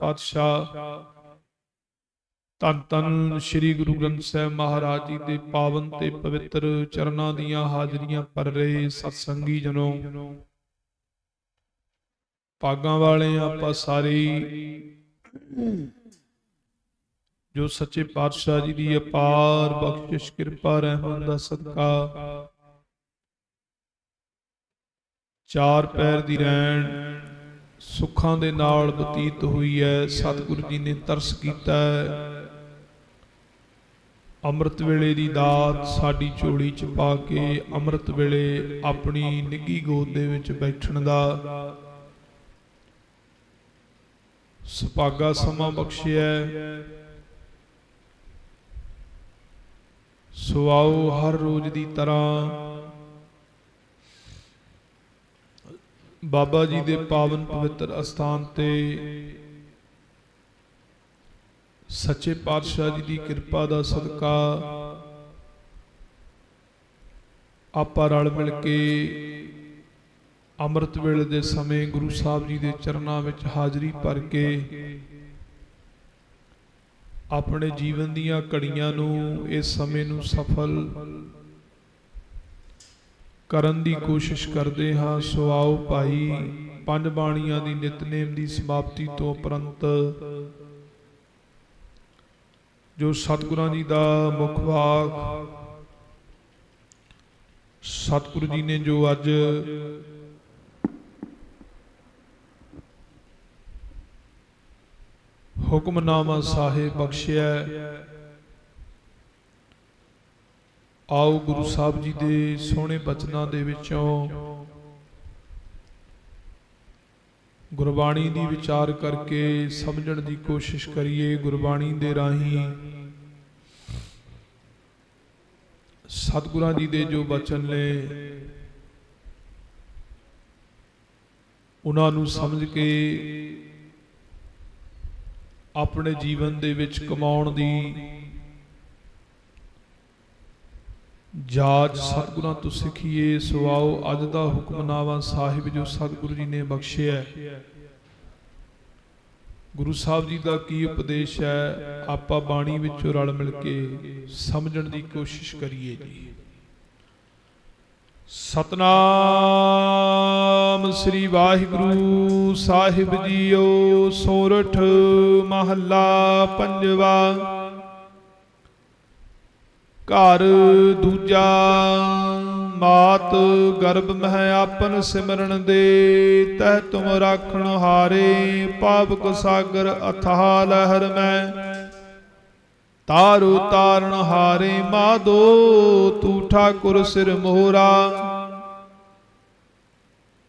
ਪਾਤਸ਼ਾਹ, ਧੰਨ ਧੰਨ ਸ੍ਰੀ ਗੁਰੂ ਗ੍ਰੰਥ ਸਾਹਿਬ ਮਹਾਰਾਜ ਜੀ ਦੇ ਪਾਵਨ ਤੇ ਪਵਿੱਤਰ ਚਰਨਾਂ ਦੀਆਂ ਹਾਜ਼ਰੀਆਂ ਭਰ ਰਹੇ ਸਤਸੰਗੀ ਜਨੋ। ਭਾਗਾਂ ਵਾਲੇ ਆਪਾਂ ਸਾਰੇ ਜੋ ਸੱਚੇ ਪਾਤਸ਼ਾਹ ਜੀ ਦੀ ਅਪਾਰ ਬਖਸ਼ਿਸ਼, ਕਿਰਪਾ, ਰਹਿਮਤ ਦਾ ਸਦਕਾ, ਚਾਰ ਪੈਰ ਦੀ ਰਹਿਣ ਸੁੱਖਾਂ ਦੇ ਨਾਲ ਬਤੀਤ ਹੋਈ ਹੈ, ਸਤਿਗੁਰੂ ਜੀ ਨੇ ਤਰਸ ਕੀਤਾ ਹੈ ਅੰਮ੍ਰਿਤ ਵੇਲੇ ਦੀ ਦਾਤ ਸਾਡੀ ਝੋਲੀ ਚ ਪਾ ਕੇ ਅੰਮ੍ਰਿਤ ਵੇਲੇ ਆਪਣੀ ਨਿੱਗੀ ਗੋਦ ਦੇ ਵਿੱਚ ਬੈਠਣ ਦਾ ਸੁਭਾਗਾ ਸਮਾਂ ਬਖਸ਼ਿਆ ਹੈ। ਸੋ ਆਓ ਹਰ ਰੋਜ਼ ਦੀ ਤਰ੍ਹਾਂ ਬਾਬਾ ਜੀ ਦੇ ਪਾਵਨ ਪਵਿੱਤਰ ਅਸਥਾਨ ਤੇ ਸੱਚੇ ਪਾਤਸ਼ਾਹ ਜੀ ਦੀ ਕਿਰਪਾ ਦਾ ਸਦਕਾ ਆਪਾਂ ਰਲ ਮਿਲ ਕੇ ਅੰਮ੍ਰਿਤ ਵੇਲੇ ਦੇ ਸਮੇਂ ਗੁਰੂ ਸਾਹਿਬ ਜੀ ਦੇ ਚਰਨਾਂ ਵਿੱਚ ਹਾਜ਼ਰੀ ਭਰ ਕੇ ਆਪਣੇ ਜੀਵਨ ਦੀਆਂ ਘੜੀਆਂ ਨੂੰ ਇਸ ਸਮੇਂ ਨੂੰ ਸਫਲ ਕਰਨ ਦੀ ਕੋਸ਼ਿਸ਼ ਕਰਦੇ ਹਾਂ। ਸੋ ਆਓ ਭਾਈ, ਪੰਜ ਬਾਣੀਆਂ ਦੀ ਨਿਤਨੇਮ ਦੀ ਸਮਾਪਤੀ ਤੋਂ ਉਪਰੰਤ ਜੋ ਸਤਿਗੁਰਾਂ ਜੀ ਦਾ ਮੁੱਖ ਵਾਕ ਸਤਿਗੁਰੂ ਜੀ ਨੇ ਜੋ ਅੱਜ ਹੁਕਮਨਾਮਾ ਸਾਹਿਬ ਬਖਸ਼ਿਆ ਆਓ ਗੁਰੂ ਸਾਹਿਬ ਜੀ ਦੇ ਸੋਹਣੇ ਬਚਨਾਂ ਦੇ ਵਿੱਚੋਂ ਗੁਰਬਾਣੀ ਦੀ ਵਿਚਾਰ ਕਰਕੇ ਸਮਝਣ ਦੀ ਕੋਸ਼ਿਸ਼ ਕਰੀਏ ਗੁਰਬਾਣੀ ਦੇ ਰਾਹੀਂ। ਸਤਿਗੁਰਾਂ ਜੀ ਦੇ ਜੋ ਬਚਨ ਨੇ, ਉਹਨਾਂ ਨੂੰ ਸਮਝ ਕੇ ਆਪਣੇ ਜੀਵਨ ਦੇ ਵਿੱਚ ਕਮਾਉਣ ਦੀ ਜਾਚ ਸਤਿਗੁਰਾਂ ਤੋਂ ਸਿੱਖੀਏ ਸੋ ਅੱਜ ਦਾ ਹੁਕਮਨਾਮਾ ਸਾਹਿਬ ਜੋ ਸਤਿਗੁਰੂ ਜੀ ਨੇ ਬਖਸ਼ਿਆ ਗੁਰੂ ਸਾਹਿਬ ਜੀ ਦਾ ਕੀ ਉਪਦੇਸ਼ ਹੈ, ਆਪਾਂ ਬਾਣੀ ਵਿੱਚੋਂ ਰਲ ਮਿਲ ਕੇ ਸਮਝਣ ਦੀ ਕੋਸ਼ਿਸ਼ ਕਰੀਏ ਜੀ। ਸਤਨਾਮ ਸ੍ਰੀ ਵਾਹਿਗੁਰੂ ਸਾਹਿਬ ਜੀਓ, ਸੋਰਠ ਮਹੱਲਾ ਪੰਜਵਾ। ਘਰ ਦੂਜਾ, ਮਾਤ ਗਰਭ ਮਹਿ ਆਪਨ ਸਿਮਰਨ ਦੇ, ਤਹਿ ਤੁਮ ਰਾਖਣ ਹਾਰੇ ਪਾਵਕ ਸਾਗਰ ਅਥਾਹ ਲਹਿਰ ਮੈਂ। ਤਾਰੂ ਤਾਰਨ ਹਾਰੇ, ਮਾਦੋ ਤੂੰ ਠਾਕੁਰ ਸਿਰ ਮੋਹਰਾ।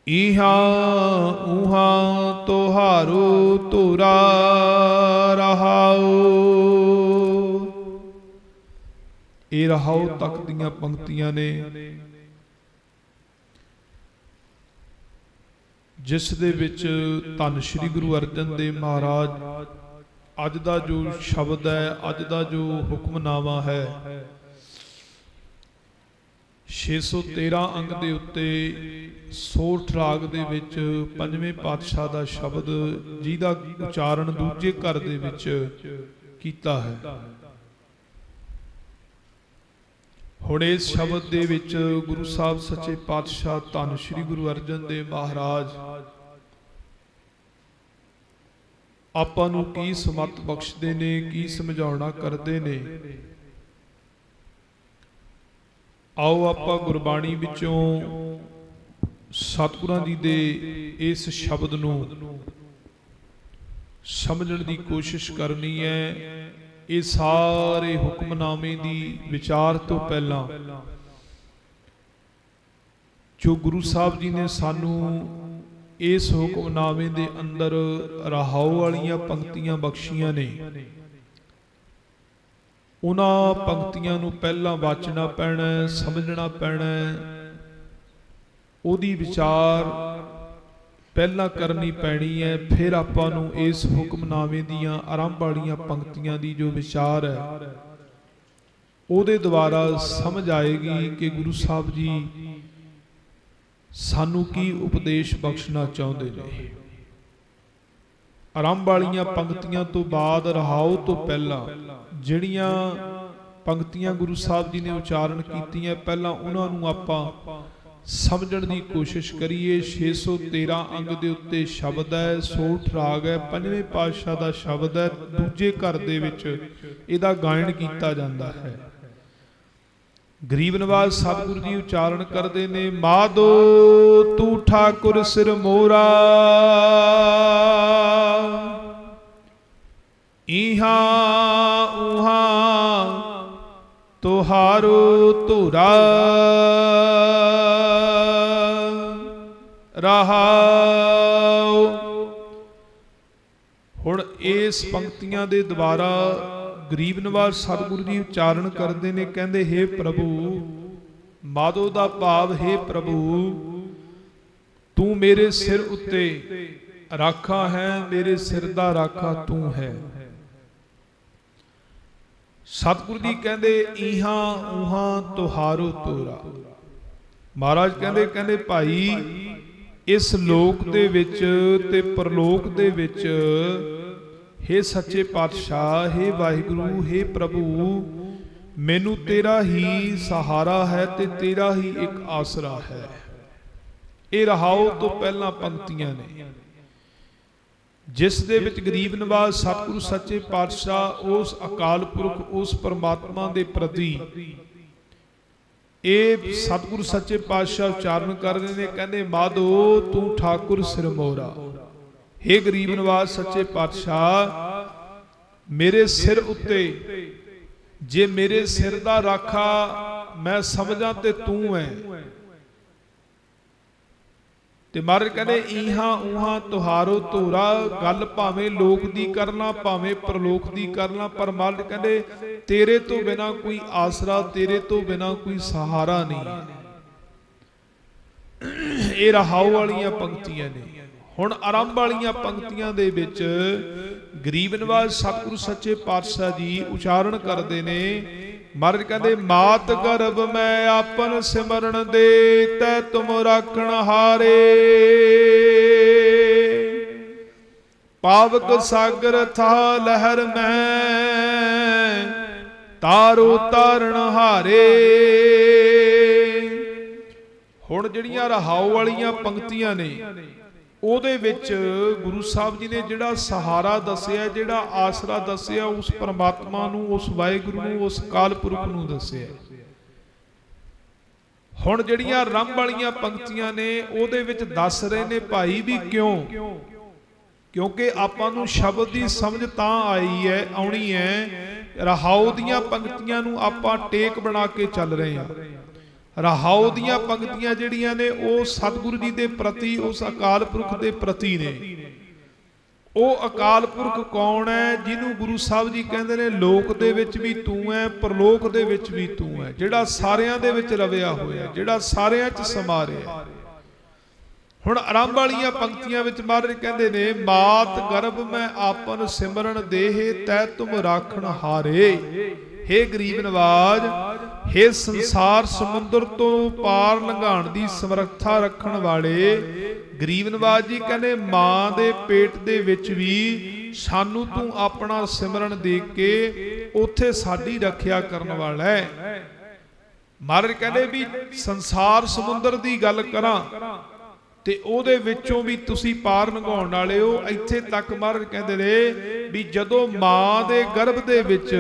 ਇਹਾਂ ਉਹਾਂ ਤੋਹਾਰੋ ਧੁਰਾ ਰਹਾਉ। ਇਹ ਰਹਾਉ ਤੱਕ ਦੀਆਂ ਪੰਕਤੀਆਂ ਨੇ। ਜਿਸ ਦੇ ਵਿੱਚ ਧੰਨ ਸ਼੍ਰੀ ਗੁਰੂ ਅਰਜਨ ਦੇਵ ਮਹਾਰਾਜ, ਅੱਜ ਦਾ ਜੋ ਸ਼ਬਦ ਹੈ, ਅੱਜ ਦਾ ਜੋ ਹੁਕਮਨਾਮਾ ਹੈ 613 ਅੰਗ ਦੇ ਉੱਤੇ ਸੋਠ ਰਾਗ ਦੇ ਵਿੱਚ ਪੰਜਵੇਂ ਪਾਤਸ਼ਾਹ ਦਾ ਸ਼ਬਦ, ਜਿਹਦਾ ਉਚਾਰਨ ਦੂਜੇ ਘਰ ਦੇ ਵਿੱਚ ਕੀਤਾ ਹੈ। ਹੁਣ ਇਸ ਸ਼ਬਦ ਦੇ ਵਿੱਚ ਗੁਰੂ ਸਾਹਿਬ ਸੱਚੇ ਪਾਤਸ਼ਾਹ ਧੰਨ ਸ਼੍ਰੀ ਗੁਰੂ ਅਰਜਨ ਦੇਵ ਮਹਾਰਾਜ। ਆਪਾਂ ਨੂੰ ਕੀ ਸਮਤ ਬਖਸ਼ਦੇ ਨੇ, ਕੀ ਸਮਝਾਉਣਾ ਕਰਦੇ ਨੇ? ਆਓ ਆਪਾਂ ਗੁਰਬਾਣੀ ਵਿੱਚੋਂ ਸਤਿਗੁਰਾਂ ਜੀ ਦੇ ਇਸ ਸ਼ਬਦ ਨੂੰ ਸਮਝਣ ਦੀ ਕੋਸ਼ਿਸ਼ ਕਰਨੀ ਹੈ। ਇਹ ਸਾਰੇ ਹੁਕਮਨਾਮੇ ਦੀ ਵਿਚਾਰ ਤੋਂ ਪਹਿਲਾਂ ਜੋ ਗੁਰੂ ਸਾਹਿਬ ਜੀ ਨੇ ਸਾਨੂੰ ਇਸ ਹੁਕਮਨਾਮੇ ਦੇ ਅੰਦਰ ਰਹਾਉ ਵਾਲੀਆਂ ਪੰਕਤੀਆਂ ਬਖਸ਼ੀਆਂ ਨੇ, ਉਹਨਾਂ ਪੰਕਤੀਆਂ ਨੂੰ ਪਹਿਲਾਂ ਵਾਚਣਾ ਪੈਣਾ, ਸਮਝਣਾ ਪੈਣਾ, ਉਹਦੀ ਵਿਚਾਰ ਪਹਿਲਾਂ ਕਰਨੀ ਪੈਣੀ ਹੈ, ਫਿਰ ਆਪਾਂ ਨੂੰ ਇਸ ਹੁਕਮਨਾਮੇ ਦੀਆਂ ਆਰੰਭ ਵਾਲੀਆਂ ਪੰਕਤੀਆਂ ਦੀ ਜੋ ਵਿਚਾਰ ਹੈ, ਉਹਦੇ ਦੁਆਰਾ ਸਮਝ ਆਏਗੀ ਕਿ ਗੁਰੂ ਸਾਹਿਬ ਜੀ ਸਾਨੂੰ ਕੀ ਉਪਦੇਸ਼ ਬਖਸ਼ਣਾ ਚਾਹੁੰਦੇ ਨੇ। ਆਰੰਭ ਵਾਲੀਆਂ ਪੰਕਤੀਆਂ ਤੋਂ ਬਾਅਦ ਰਹਾਉ ਤੋਂ ਪਹਿਲਾਂ, ਜਿਹੜੀਆਂ ਪੰਕਤੀਆਂ ਗੁਰੂ ਸਾਹਿਬ ਜੀ ਨੇ ਉਚਾਰਨ ਕੀਤੀਆਂ, ਪਹਿਲਾਂ ਉਹਨਾਂ ਨੂੰ ਆਪਾਂ ਸਮਝਣ ਦੀ ਕੋਸ਼ਿਸ਼ ਕਰੀਏ 613 ਅੰਗ ਦੇ ਉੱਤੇ ਸ਼ਬਦ ਹੈ ਸੋਠ ਰਾਗ ਹੈ, ਪੰਜਵੇਂ ਪਾਤਸ਼ਾਹ ਦਾ ਸ਼ਬਦ ਹੈ, ਦੂਜੇ ਘਰ ਦੇ ਵਿੱਚ ਇਹਦਾ ਗਾਇਨ ਕੀਤਾ ਜਾਂਦਾ ਹੈ। ਗਰੀਬ ਨਵਾਜ਼ ਸਤਿਗੁਰੂ ਜੀ ਉਚਾਰਨ ਕਰਦੇ ਨੇ ਮਾਦੋ ਤੂੰ ਠਾਕੁਰ ਸਿਰ ਮੋਰਾ। ਇਹਾ ਉਹਾ ਤੁਹਾਰੋ ਧੁਰਾ। ਰਹਾਉ। ਹੁਣ ਇਸ ਪੰਕਤੀਆਂ ਦੇ ਦੁਆਰਾ ਗਰੀਬ ਨਿਵਾਸ ਸਤਿਗੁਰੂ ਜੀ ਉਚਾਰਨ ਕਰਦੇ ਨੇ, ਕਹਿੰਦੇ हे ਪ੍ਰਭੂ ਮਾਦੋ ਦਾ ਭਾਵ हे ਪ੍ਰਭੂ, ਤੂੰ ਮੇਰੇ ਸਿਰ ਉੱਤੇ ਰਾਖਾ ਹੈ, ਮੇਰੇ ਸਿਰ ਦਾ ਰਾਖਾ ਤੂੰ ਹੈ। ਸਤਿਗੁਰੂ ਜੀ ਕਹਿੰਦੇ ਇਹਾਂ ਉਹਾਂ ਤੁਹਾਰੋ ਤੋਰਾ। ਮਹਾਰਾਜ ਕਹਿੰਦੇ ਕਹਿੰਦੇ, ਭਾਈ ਇਸ ਲੋਕ ਦੇ ਵਿੱਚ ਤੇ ਪਰਲੋਕ ਦੇ ਵਿੱਚ हे ਸੱਚੇ ਪਾਤਸ਼ਾਹ हे ਵਾਹਿਗੁਰੂ हे ਪ੍ਰਭੂ ਮੈਨੂੰ ਤੇਰਾ ਹੀ ਸਹਾਰਾ ਹੈ ਤੇ ਤੇਰਾ ਹੀ ਇੱਕ ਆਸਰਾ ਹੈ ਇਹ ਰਹਾਉ ਤੋਂ ਪਹਿਲਾਂ ਪੰਕਤੀਆਂ ਨੇ ਜਿਸ ਦੇ ਵਿੱਚ ਗਰੀਬ ਨਵਾਜ਼ ਸਤਿਗੁਰੂ ਸੱਚੇ ਪਾਤਸ਼ਾਹ ਉਸ ਅਕਾਲ ਪੁਰਖ ਉਸ ਪਰਮਾਤਮਾ ਦੇ ਪ੍ਰਤੀ ਇਹ ਸਤਿਗੁਰੂ ਸੱਚੇ ਪਾਤਸ਼ਾਹ ਉਚਾਰਨ ਕਰ ਰਹੇ ਨੇ, ਕਹਿੰਦੇ, ਮਾਧੋ, ਤੂੰ ਠਾਕੁਰ ਸਿਰ ਮੋਰਾ ਹੇ ਗਰੀਬ ਨਿਵਾਸ ਸੱਚੇ ਪਾਤਸ਼ਾਹ, ਮੇਰੇ ਸਿਰ ਉੱਤੇ, ਜੇ ਮੇਰੇ ਸਿਰ ਦਾ ਰਾਖਾ ਮੈਂ ਸਮਝਾਂ ਤੇ ਤੂੰ ਹੈ ਤੇ ਮਹਾਰਾਜ ਕਹਿੰਦੇ, ਈਹਾਂ ਉਹਾਂ ਤੁਹਾਰੋ ਧੂਰਾ, ਗੱਲ ਭਾਵੇਂ ਲੋਕ ਦੀ ਕਰਨਾ, ਭਾਵੇਂ ਪਰਲੋਕ ਦੀ ਕਰਨਾ। ਪਰ ਮਹਾਰਾਜ ਕਹਿੰਦੇ, ਤੇਰੇ ਤੋਂ ਬਿਨਾ ਕੋਈ ਆਸਰਾ, ਤੇਰੇ ਤੋਂ ਬਿਨਾ ਕੋਈ ਸਹਾਰਾ ਨਹੀਂ। ਇਹ ਰਹਾਉ ਵਾਲੀਆਂ ਪੰਕਤੀਆਂ ਨੇ। ਹੁਣ ਆਰੰਭ ਵਾਲੀਆਂ ਪੰਕਤੀਆਂ ਦੇ ਵਿੱਚ ਗਰੀਬ ਨਵਾਜ਼ ਸਤਿਗੁਰੂ ਸੱਚੇ ਪਾਤਸ਼ਾਹ ਜੀ ਉਚਾਰਨ ਕਰਦੇ ਨੇ ਮਹਾਰਾਜ ਕਹਿੰਦੇ ਮਾਤ ਗਰਭ ਮੈਂ ਆਪਨ ਸਿਮਰਨ ਦੇ ਤੈ ਤੁਮ ਰਾਖਣ ਹਾਰੇ। ਪਾਵਕ ਸਾਗਰ ਥਾ ਲਹਿਰ ਮੈਂ ਤਾਰੋ ਤਾਰਨ ਹਾਰੇ। ਹੁਣ ਜਿਹੜੀਆਂ ਰਹਾਉ ਵਾਲੀਆਂ ਪੰਕਤੀਆਂ ਨੇ ਉਹਦੇ ਵਿੱਚ ਗੁਰੂ ਸਾਹਿਬ ਜੀ ਨੇ ਜਿਹੜਾ ਸਹਾਰਾ ਦੱਸਿਆ ਜਿਹੜਾ ਆਸਰਾ ਦੱਸਿਆ ਉਸ ਪਰਮਾਤਮਾ ਨੂੰ ਉਸ ਵਾਹਿਗੁਰੂ ਨੂੰ ਉਸ ਕਾਲ ਪੁਰਖ ਨੂੰ ਦੱਸਿਆ। ਹੁਣ ਜਿਹੜੀਆਂ ਰੰਭ ਵਾਲੀਆਂ ਪੰਕਤੀਆਂ ਨੇ ਉਹਦੇ ਵਿੱਚ ਦੱਸ ਰਹੇ ਨੇ ਭਾਈ ਵੀ ਕਿਉਂ? ਕਿਉਂਕਿ ਆਪਾਂ ਨੂੰ ਸ਼ਬਦ ਦੀ ਸਮਝ ਤਾਂ ਆਈ ਹੈ ਆਉਣੀ ਹੈ। ਰਹਾਉ ਦੀਆਂ ਪੰਕਤੀਆਂ ਨੂੰ ਆਪਾਂ ਟੇਕ ਬਣਾ ਕੇ ਚੱਲ ਰਹੇ ਹਾਂ। ਰਹਾਉ ਦੀਆਂ ਪੰਕਤੀਆਂ ਜਿਹੜੀਆਂ ਨੇ ਉਹ ਸਤਿਗੁਰੂ ਜੀ ਦੇ ਪ੍ਰਤੀ ਉਸ ਅਕਾਲ ਪੁਰਖ ਦੇ ਪ੍ਰਤੀ ਨੇ। ਉਹ ਅਕਾਲ ਪੁਰਖ ਕੌਣ ਹੈ ਜਿਹਨੂੰ ਗੁਰੂ ਸਾਹਿਬ ਜੀ ਕਹਿੰਦੇ ਨੇ ਲੋਕ ਦੇ ਵਿੱਚ ਵੀ ਤੂੰ ਹੈ ਪਰਲੋਕ ਦੇ ਵਿੱਚ ਵੀ ਤੂੰ ਹੈ ਜਿਹੜਾ ਸਾਰਿਆਂ ਦੇ ਵਿੱਚ ਰਵਿਆ ਹੋਇਆ ਜਿਹੜਾ ਸਾਰਿਆਂ 'ਚ ਸਮਾ ਰਿਹਾ ਹੁਣ ਆਰੰਭ ਵਾਲੀਆਂ ਪੰਕਤੀਆਂ ਵਿੱਚ ਮਹਾਰਾਜ ਕਹਿੰਦੇ ਨੇ ਮਾਤ ਗਰਭ ਮੈਂ ਆਪਨ ਸਿਮਰਨ ਦੇਹ ਤੈ ਤੁਮ ਰਾਖਣ ਹਾਰੇ। ਹੇ ਗਰੀਬ ਨਵਾਜ ਹੇ ਸੰਸਾਰ ਸਮੁੰਦਰ ਤੋਂ ਪਾਰ ਲੰਘਾਣ ਦੀ ਸਮਰੱਥਾ ਰੱਖਣ ਵਾਲੇ ਗਰੀਬ ਨਵਾਜ ਜੀ ਕਹਿੰਦੇ, ਮਾਂ ਦੇ ਪੇਟ ਦੇ ਵਿੱਚ ਵੀ ਸਾਨੂੰ ਤੂੰ ਆਪਣਾ ਸਿਮਰਨ ਦੇ ਕੇ ਉੱਥੇ ਸਾਡੀ ਰੱਖਿਆ ਕਰਨ ਵਾਲਾ ਹੈ। ਮਹਾਰਾਜ ਕਹਿੰਦੇ ਵੀ ਸੰਸਾਰ ਸਮੁੰਦਰ ਦੀ ਗੱਲ ਕਰਾਂ ਤੇ ਉਹਦੇ ਵਿੱਚੋਂ ਵੀ ਤੁਸੀਂ ਪਾਰ ਲੰਘਾਉਣ ਵਾਲੇ ਹੋ। ਇੱਥੇ ਤੱਕ ਮਹਾਰਾਜ ਕਹਿੰਦੇ ਨੇ ਵੀ ਜਦੋਂ ਮਾਂ ਦੇ ਗਰਭ ਦੇ ਵਿੱਚ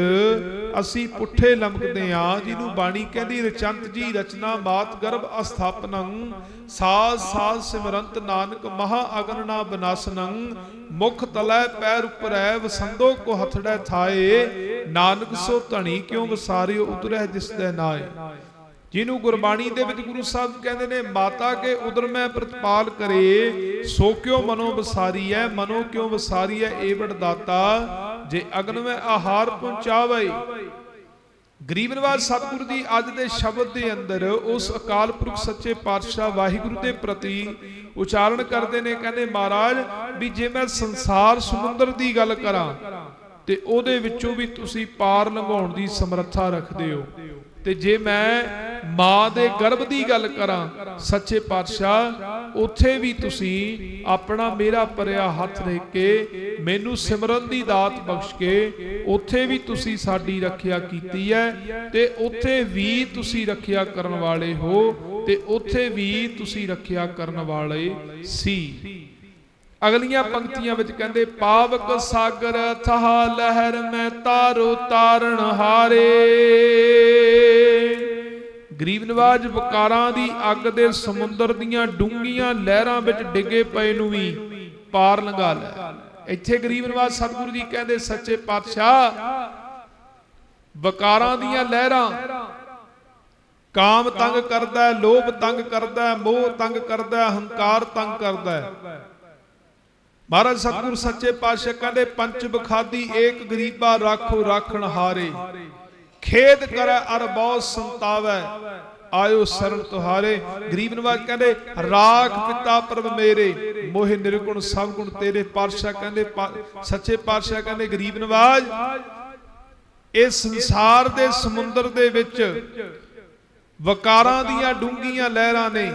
ਅਸੀਂ ਪੁੱਠੇ ਲੰਮਕਦੇ ਆ ਜਿਹਨੂੰ ਬਾਣੀ ਕਹਿੰਦੀ ਰਚੰਤ ਜੀ ਰਚਨਾ ਮਾਤ ਗਰਭ ਅਸਥਾਪਨੰ ਸਾਜ ਸਾਜ ਸਿਮਰੰਤ ਨਾਨਕ ਮਹਾ ਅਗਨ ਨਾ ਬਨਾਸਨੰ, ਮੁਖ ਤਲੈ ਪੈਰ ਉਪਰੈ ਵਸੰਦੋ ਕੋ ਹਥੜੈ ਥਾਏ, ਨਾਨਕ ਸੋ ਧਣੀ ਕਿਉ ਵਸਾਰਿਓ ਉਤਰੈ ਜਿਸ ਦੇ ਨਾਏ। ਜਿਹਨੂੰ ਗੁਰਬਾਣੀ ਦੇ ਵਿੱਚ ਗੁਰੂ ਸਾਹਿਬ ਕਹਿੰਦੇ ਨੇ, ਮਾਤਾ ਕੇ ਉਦਰ ਮੈਂ ਪ੍ਰਤਪਾਲ ਕਰੇ, ਸੋ ਕਿਉ ਮਨੋ ਵਸਾਰੀ ਹੈ ਮਨੋ ਕਿਉ ਵਸਾਰੀ ਹੈ ਏਵੜ ਦਾਤਾ, ਜੇ ਅਗਨ ਮੈਂ ਆਹਾਰ ਪਹੁੰਚਾਵੇ। ਗਰੀਬ ਨਵਾਜ਼ ਸਤਿਗੁਰੂ ਦੀ ਅੱਜ ਦੇ ਸ਼ਬਦ ਦੇ ਅੰਦਰ ਉਸ ਅਕਾਲ ਪੁਰਖ ਸੱਚੇ ਪਾਤਸ਼ਾਹ ਵਾਹਿਗੁਰੂ ਦੇ ਪ੍ਰਤੀ ਉਚਾਰਨ ਕਰਦੇ ਨੇ, ਕਹਿੰਦੇ, ਮਹਾਰਾਜ, ਵੀ ਜੇ ਮੈਂ ਸੰਸਾਰ ਸਮੁੰਦਰ ਦੀ ਗੱਲ ਕਰਾਂ, ਤੇ ਉਹਦੇ ਵਿੱਚੋਂ ਵੀ ਤੁਸੀਂ ਪਾਰ ਲੰਘਾਉਣ ਦੀ ਸਮਰੱਥਾ ਰੱਖਦੇ ਹੋ। ਤੇ ਜੇ ਮੈਂ ਮਾਂ ਦੇ ਗਰਭ ਦੀ ਗੱਲ ਕਰਾਂ, ਸੱਚੇ ਪਾਤਸ਼ਾਹ, ਉੱਥੇ ਵੀ ਤੁਸੀਂ ਆਪਣਾ ਮੇਰਾ ਪਰਿਆ ਹੱਥ ਦੇ ਕੇ ਮੈਨੂੰ ਸਿਮਰਨ ਦੀ ਦਾਤ ਬਖਸ਼ ਕੇ ਉੱਥੇ ਵੀ ਤੁਸੀਂ ਸਾਡੀ ਰੱਖਿਆ ਕੀਤੀ ਹੈ ਤੇ ਉੱਥੇ ਵੀ ਤੁਸੀਂ ਰੱਖਿਆ ਕਰਨ ਵਾਲੇ ਹੋ ਤੇ ਉੱਥੇ ਵੀ ਤੁਸੀਂ ਰੱਖਿਆ ਕਰਨ ਵਾਲੇ ਸੀ। ਅਗਲੀਆਂ ਪੰਕਤੀਆਂ ਵਿੱਚ ਕਹਿੰਦੇ, ਪਾਵਕ ਸਾਗਰ ਥਹ ਲਹਿਰ ਮੈਂ ਤਾਰੋ ਤਾਰਨ ਹਾਰੇ। ਗਰੀਬ ਨਵਾਜ ਵਕਾਰਾਂ ਦੀ ਅੱਗ ਦੇ ਸਮੁੰਦਰ ਦੀਆਂ ਡੂੰਘੀਆਂ ਲਹਿਰਾਂ ਵਿੱਚ ਡਿੱਗੇ ਪਏ ਨੂੰ ਵੀ ਪਾਰ ਲੰਘਾ ਲੈ। ਇੱਥੇ ਗਰੀਬ ਨਵਾਜ ਸਤਿਗੁਰੂ ਜੀ ਕਹਿੰਦੇ, ਸੱਚੇ ਪਾਤਸ਼ਾਹ, ਵਕਾਰਾਂ ਦੀਆਂ ਲਹਿਰਾਂ ਕਾਮ ਤੰਗ ਕਰਦਾ ਹੈ, ਲੋਭ ਤੰਗ ਕਰਦਾ ਹੈ, ਮੋਹ ਤੰਗ ਕਰਦਾ ਹੈ, ਹੰਕਾਰ ਤੰਗ ਕਰਦਾ ਹੈ। ਮਹਾਰਾਜ ਸਤਿਗੁਰ ਸੱਚੇ ਪਾਤਸ਼ਾਹ ਕਹਿੰਦੇ, ਪੰਚ ਬਖਾਦੀ ਏਕ ਗਰੀਬਾ, ਰਾਖੋ ਰਾਖਣ ਹਾਰੇ। ਖੇਦ ਕਰੈ ਅਰ ਬਹੁ ਸੰਤਾਵੈ। ਆਇਓ ਸਰਣ ਤੁਹਾਰੇ। ਗਰੀਬ ਨਵਾਜ ਕਹਿੰਦੇ, ਰਾਖ ਪਿਤਾ ਪ੍ਰਭ ਮੇਰੇ, ਮੋਹਿ ਨਿਰਗੁਣ ਸਭ ਗੁਣ ਤੇਰੇ ਪਾਤਸ਼ਾਹ ਕਹਿੰਦੇ ਸੱਚੇ ਪਾਤਸ਼ਾਹ ਕਹਿੰਦੇ, ਗਰੀਬ ਨਵਾਜ ਇਹ ਸੰਸਾਰ ਦੇ ਸਮੁੰਦਰ ਦੇ ਵਿੱਚ ਵਕਾਰਾਂ ਦੀਆਂ ਡੂੰਘੀਆਂ ਲਹਿਰਾਂ ਨੇ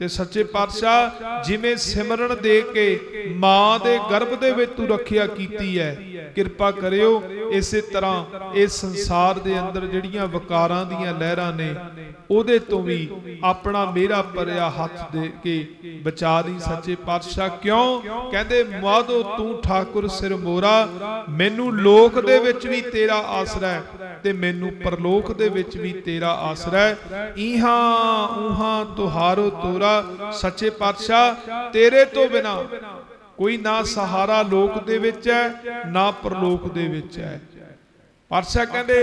ਤੇ ਸੱਚੇ ਪਾਤਸ਼ਾਹ ਜਿਵੇਂ ਸਿਮਰਨ ਦੇ ਕੇ ਮਾਂ ਦੇ ਗਰਭ ਦੇ ਵਿੱਚ ਤੂੰ ਰੱਖਿਆ ਕੀਤੀ ਹੈ, ਕਿਰਪਾ ਕਰਿਓ ਇਸੇ ਤਰ੍ਹਾਂ ਇਸ ਸੰਸਾਰ ਦੇ ਅੰਦਰ ਜਿਹੜੀਆਂ ਵਕਾਰਾਂ ਦੀਆਂ ਲਹਿਰਾਂ ਨੇ, ਉਹਦੇ ਤੋਂ ਵੀ ਆਪਣਾ ਮੇਰਾ ਪਰਿਆ ਹੱਥ ਦੇ ਕੇ ਬਚਾ ਦੀ ਸੱਚੇ ਪਾਤਸ਼ਾਹ। ਕਿਉਂ? ਕਹਿੰਦੇ, ਮਾਧੋ ਤੂੰ ਠਾਕੁਰ ਸਿਰ ਮੋਰਾ, ਮੈਨੂੰ ਲੋਕ ਦੇ ਵਿੱਚ ਵੀ ਤੇਰਾ ਆਸਰਾ ਹੈ ਤੇ ਮੈਨੂੰ ਪਰਲੋਕ ਦੇ ਵਿੱਚ ਵੀ ਤੇਰਾ ਆਸਰਾ ਹੈ। ਇਹਾਂ ਉਹਾਂ ਤੁਹਾਰੋ ਤੋਰਾ ਸੱਚੇ ਪਾਤਸ਼ਾਹ, ਤੇਰੇ ਤੋਂ ਬਿਨਾ। ਕੋਈ ਨਾ ਸਹਾਰਾ ਲੋਕ ਦੇ ਵਿੱਚ ਹੈ, ਨਾ ਪਰਲੋਕ ਦੇ ਵਿੱਚ ਹੈ। ਪਾਤਸ਼ਾਹ ਕਹਿੰਦੇ,